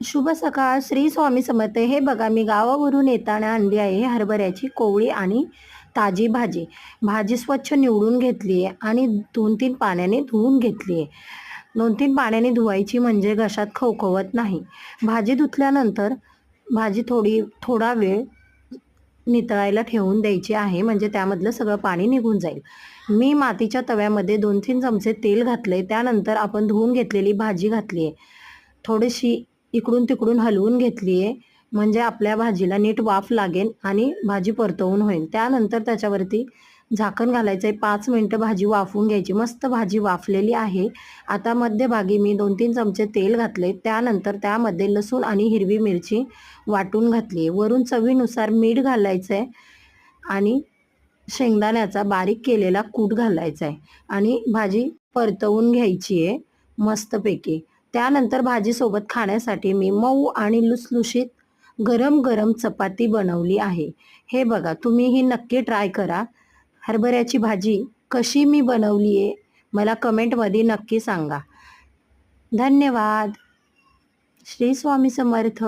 शुभ सकाळ. श्री स्वामी समर्थ. हे बघा मी गावावरून येताना आणली आहे हरभऱ्याची कोवळी आणि ताजी भाजी. भाजी स्वच्छ निवडून घेतली आहे आणि दोन तीन पाण्याने धुवून घेतली आहे. दोन तीन पाण्याने धुवायची म्हणजे घशात खवखवत नाही. भाजी धुतल्यानंतर भाजी थोडी थोडा वेळ नितळायला ठेवून द्यायची आहे म्हणजे त्यामधलं सगळं पाणी निघून जाईल. मी मातीच्या तव्यामध्ये दोन तीन चमचे तेल घातले त्यानंतर आपण धुवून घेतलेली भाजी घातली आहे. थोडीशी इकडून तिकडून हलवून घेतली आहे म्हणजे आपल्या भाजीला नीट वाफ लागेल आणि भाजी परतवून होईल. त्यानंतर त्याच्यावरती झाकण घालायचं आहे पाच मिनटं भाजी वाफवून घ्यायची. मस्त भाजी वाफलेली आहे. आता मध्यभागी मी दोन तीन चमचे तेल घातले त्यानंतर त्यामध्ये लसूण आणि हिरवी मिरची वाटून घातली आहे वरून चवीनुसार मीठ घालायचं आहे आणि शेंगदाण्याचा बारीक केलेला कूट घालायचा आहे आणि भाजी परतवून घ्यायची आहे मस्तपैकी. त्यानंतर भाजीसोबत खाण्यासाठी मी मऊ आणि लुसलुशीत गरम गरम चपाती बनवली आहे. हे बघा तुम्ही ही नक्की ट्राय करा. हरभऱ्याची भाजी कशी मी बनवली आहे मला कमेंटमध्ये नक्की सांगा. धन्यवाद. श्री स्वामी समर्थ.